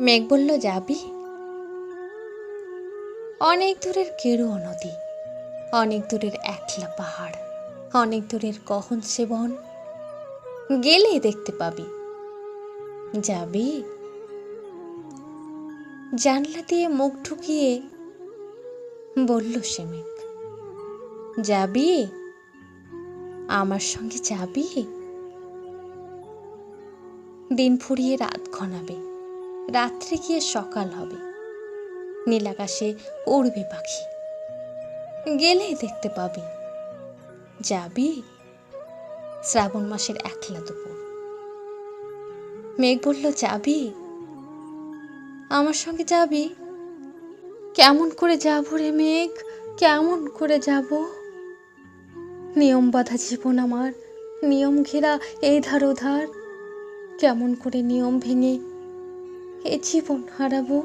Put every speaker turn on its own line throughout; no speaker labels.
মেঘ বলল, যাবি? অনেক দূরের গেরুয়া নদী, অনেক দূরের একলা পাহাড়, অনেক দূরের কখন সেবন গেলেই দেখতে পাবি। যাবি? জানলা দিয়ে মুখ ঢুকিয়ে বলল সে মেঘ, যাবি? আমার সঙ্গে যাবি? দিন ফুরিয়ে রাত ঘনাবে। রাত্রে গিয়ে সকাল হবে। নীলাকাশে উড়বে পাখি। গেলেই দেখতে পাবি। যাবি শ্রাবণ মাসের একলা দুপুর। মেঘ বলল, যাবি? আমার সঙ্গে যাবি? কেমন করে যাব রে মেঘ? কেমন করে যাব? নিয়ম বাঁধা জীবন আমার, নিয়ম ঘেরা এই ধার ওধার কেমন করে নিয়ম ভেঙে এ জীবন হারাবো?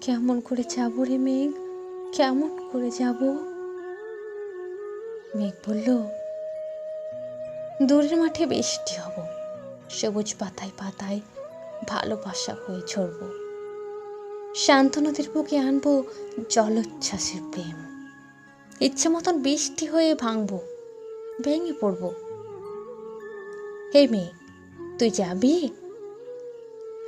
কেমন করে যাব রে মেঘ? কেমন করে যাব? মেঘ বলল, দূরের মাঠে বৃষ্টি হব। সবুজ পাতায় পাতায় ভালোবাসা হয়ে ঝরব। শান্ত নদীর বুকে আনব জলোচ্ছ্বাসের প্রেম। ইচ্ছে মতন বৃষ্টি হয়ে ভাঙবো, ভেঙে পড়ব। হে মেয়ে তুই যাবি?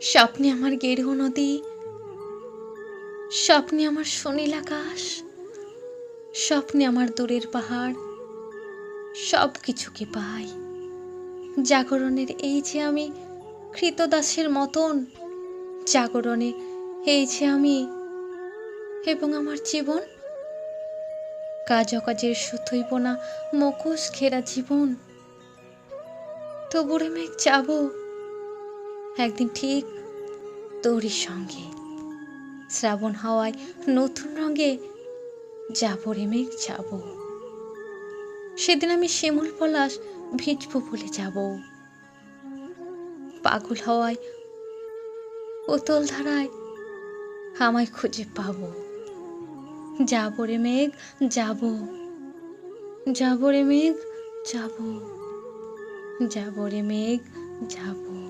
স্বপ্নে আমার গেরুয়া নদী, স্বপ্নে আমার সুনীল আকাশ, স্বপ্নে আমার দূরের পাহাড় সব কিছুকে পাই। জাগরণের এই যে আমি কৃতদাসের মতন, জাগরণে এই যে আমি এবং আমার জীবন কাজ অকাজের সুতইব না মুখোশ ঘেরা জীবন। তবুরে মেঘ, যাব একদিন ঠিক তোরই সঙ্গে। শ্রাবণ হাওয়ায় নতুন রঙে যাব রে মেঘ, যাব। সেদিন আমি শিমুল পলাশ ভিজবো বলে যাব। পাগল হওয়ায় উতল ধারায় আমায় খুঁজে পাব। যাব রে মেঘ, যাব। যাব রে মেঘ, যাব। যাব রে মেঘ, যাব।